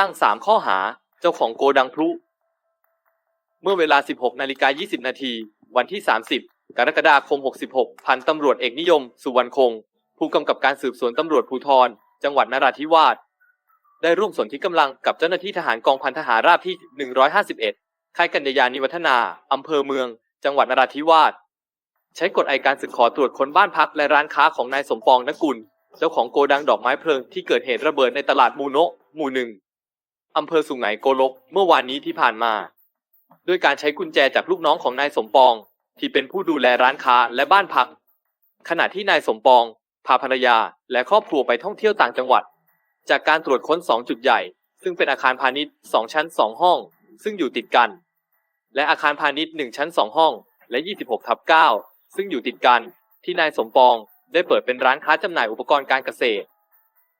ตั้ง 3 ข้อหาเจ้าของโกดังพลุ เมื่อเวลา 16นาฬิกา20 นาที วันที่ 30 กรกฎาคม 66 พันตำรวจเอกนิยม สุวรรณคง ผู้กำกับการสืบสวนตำรวจภูธร จังหวัดนราธิวาส ได้ร่วมสนที่กำลังกับเจ้าหน้าที่ทหารกองพันทหารราบที่ 151 ค่ายกัญญายานิวัฒนา อำเภอเมือง จังหวัดนราธิวาส ใช้กฎไอการศึกขอตรวจค้นบ้านพักและร้านค้าของนายสมปองนกุลเจ้าของโกดังดอกไม้เพลิงที่เกิดเหตุระเบิดในตลาดมูโนะหมู่หนึ่ง อำเภอสุไหงโกลกเมื่อวานนี้ที่ผ่านมา ด้วยการใช้กุญแจจากลูกน้องของนายสมปอง ที่เป็นผู้ดูแลร้านค้าและบ้านพัก ขณะที่นายสมปองพาภรรยาและครอบครัวไปท่องเที่ยวต่างจังหวัด จากการตรวจค้น2จุดใหญ่ ซึ่งเป็นอาคารพาณิชย์2ชั้น2ห้อง ซึ่งอยู่ติดกัน และอาคารพาณิชย์1ชั้น2ห้อง และ 26ทับ9ซึ่งอยู่ติดกันที่นายสมปองได้เปิดเป็นร้านค้าจำหน่ายอุปกรณ์การเกษตร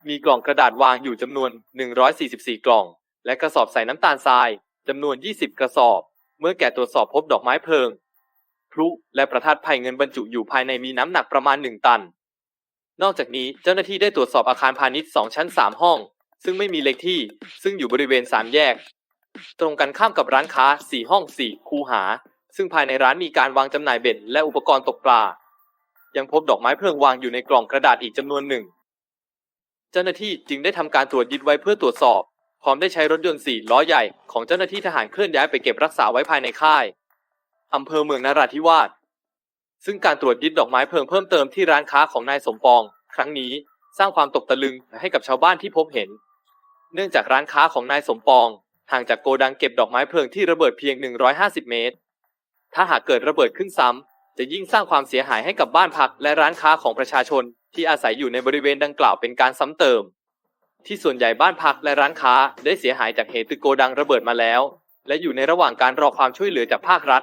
มีกล่องกระดาษวางอยู่จำนวน 144 กล่อง และกระสอบใส่น้ำตาลทรายจำนวน 20 กระสอบ เมื่อแก่ตรวจสอบพบดอกไม้เพลิง พลุและประทัดไผ่เงินบรรจุอยู่ภายในมีน้ำหนักประมาณ 1 ตัน นอกจากนี้เจ้าหน้าที่ได้ตรวจสอบอาคารพาณิชย์2ชั้น 3 ห้อง ซึ่งไม่มีเลขที่ ซึ่งอยู่บริเวณ 3 แยก ตรงกันข้ามกับร้านค้า 4 ห้อง 4 คูหา ซึ่งภายในร้านมีการวางจำหน่ายเบ็ดและอุปกรณ์ตกปลา ยังพบดอกไม้เพลิงวางอยู่ในกล่องกระดาษอีกจำนวนหนึ่ง เจ้าหน้าที่จึงได้ทำการตรวจยึดไว้เพื่อตรวจสอบ พร้อมได้ใช้รถยนต์สี่ล้อใหญ่ของเจ้าหน้าที่ทหารเคลื่อนย้ายไปเก็บรักษาไว้ภายในค่ายอำเภอเมืองนราธิวาสซึ่งการตรวจยึดดอกไม้เพลิงเพิ่มเติมที่ร้านค้าของนายสมปอง ครั้งนี้สร้างความตกตะลึงให้กับชาวบ้านที่พบเห็น เนื่องจากร้านค้าของนายสมปองห่างจากโกดังเก็บดอกไม้เพลิงที่ระเบิดเพียง 150 เมตร ถ้าหากเกิดระเบิดขึ้นซ้ำจะยิ่งสร้างความเสียหายให้กับบ้านพักและร้านค้าของประชาชนที่อาศัยอยู่ในบริเวณดังกล่าวเป็นการซ้ำเติม ที่ส่วนใหญ่บ้านพักและร้านค้าได้เสียหายจากเหตุโกดังระเบิดมาแล้ว และอยู่ในระหว่างการรอความช่วยเหลือจากภาครัฐ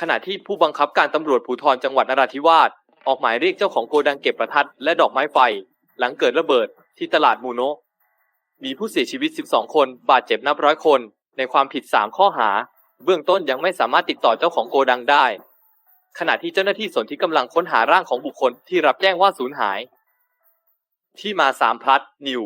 ขณะที่ผู้บังคับการตำรวจภูธรจังหวัดนราธิวาสออกหมายเรียกเจ้าของโกดังเก็บประทัดและดอกไม้ไฟ หลังเกิดระเบิดที่ตลาดมูโนะมีผู้เสียชีวิต 12 คน บาดเจ็บนับร้อยคน ในความผิด 3 ข้อหา เบื้องต้นยังไม่สามารถติดต่อเจ้าของโกดังได้ ขณะที่เจ้าหน้าที่ส่วนที่กำลังค้นหาร่างของบุคคลที่รับแจ้งว่าสูญหาย ที่มาสามพลัสนิว